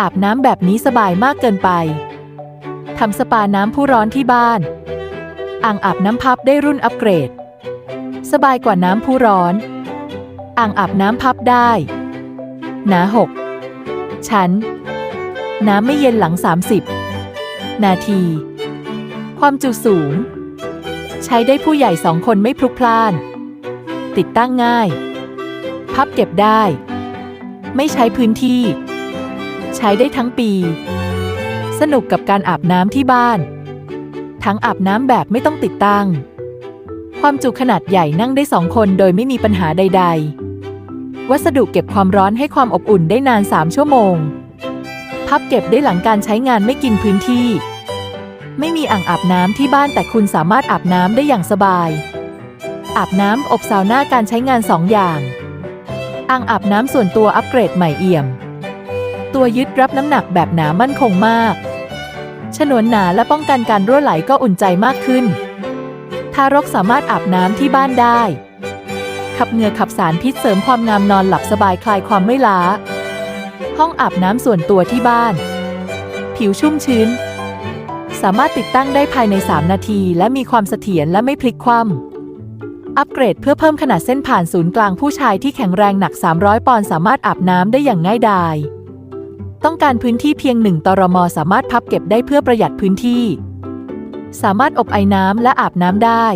อาบน้ำแบบนี้สบายมากเกินไป ทำสปาน้ำผู้ร้อนที่บ้าน อ่างอาบน้ำพับได้รุ่นอัปเกรด สบายกว่าน้ำผู้ร้อน อ่างอาบน้ำพับได้ หนาหกชั้น น้ำไม่เย็นหลัง 30 นาที ความจุสูง ใช้ได้ผู้ใหญ่สองคนไม่พลุกพล่าน ติดตั้งง่าย พับเก็บได้ ไม่ใช้พื้นที่ ใช้ได้ทั้งปี สนุกกับการอาบน้ำที่บ้าน ทั้งอาบน้ำแบบไม่ต้องติดตั้ง ความจุขนาดใหญ่นั่งได้สองคนโดยไม่มีปัญหาใด ๆ วัสดุเก็บความร้อนให้ความอบอุ่นได้นาน 3 ชั่วโมง พับเก็บได้หลังการใช้งานไม่กินพื้นที่ ไม่มีอ่างอาบน้ำที่บ้านแต่คุณสามารถอาบน้ำได้อย่างสบาย อาบน้ำอบซาวน่าการใช้งานสองอย่าง อ่างอาบน้ำส่วนตัวอัปเกรดใหม่เอี่ยม ตัวยึดรับน้ำหนักแบบหนามั่นคงมาก ฉนวนหนาและป้องกันการรั่วไหลก็อุ่นใจมากขึ้น ทารกสามารถอาบน้ำที่บ้านได้ ขับเหงื่อขับสารพิษเสริมความงามนอนหลับสบายคลายความไม่ล้า ห้องอาบน้ำส่วนตัวที่บ้าน ผิวชุ่มชื้น สามารถติดตั้งได้ภายใน 3 นาที และมีความเสถียรและไม่พลิกคว่ำอัปเกรดเพื่อเพิ่มขนาดเส้นผ่านศูนย์กลางผู้ชายที่แข็งแรงหนัก 300 ปอนด์สามารถอาบน้ำได้อย่างง่ายดาย ต้องการพื้นที่เพียงหนึ่งตรม สามารถพับเก็บได้เพื่อประหยัดพื้นที่ สามารถอบไอน้ำและอาบน้ำได้